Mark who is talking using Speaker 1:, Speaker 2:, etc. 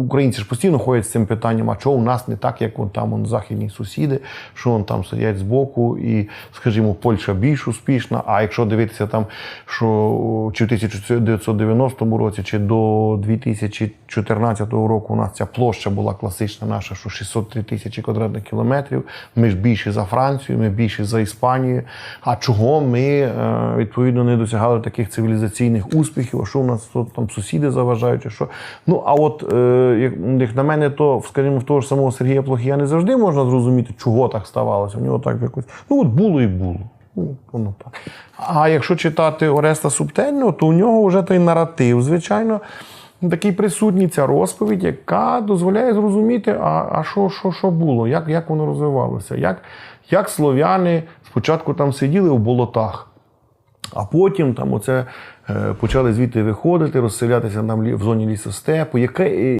Speaker 1: українці ж постійно ходять з цим питанням, а чого у нас не так, як вон там вон, західні сусіди, що вон там сидять збоку, і, скажімо, Польща більш успішна. А якщо дивитися там, що чи в 1990 році, чи до 2014 року у нас ця площа була класична наша, що 603 тисячі квадратних кілометрів. Ми ж більші за Францію, ми більші за Іспанію. А чого ми е, відповідно не досягали таких цивілізаційних успіхів? А що у нас там сусіди заважають? чи Що? Ну а от е, як, на мене, то скажімо, в того ж самого Сергія Плохія не завжди можна зрозуміти, чого так ставалося. У нього так якось ну от було і було. Ну, так. А якщо читати Ореста Субтельного, то у нього вже той наратив, звичайно, такий присутній ця розповідь, яка дозволяє зрозуміти, а, а що, що, що було, як, як воно розвивалося, як, як слов'яни спочатку там сиділи в болотах. А потім там оце е, почали звідти виходити, розселятися там в зоні лісостепу. Яке,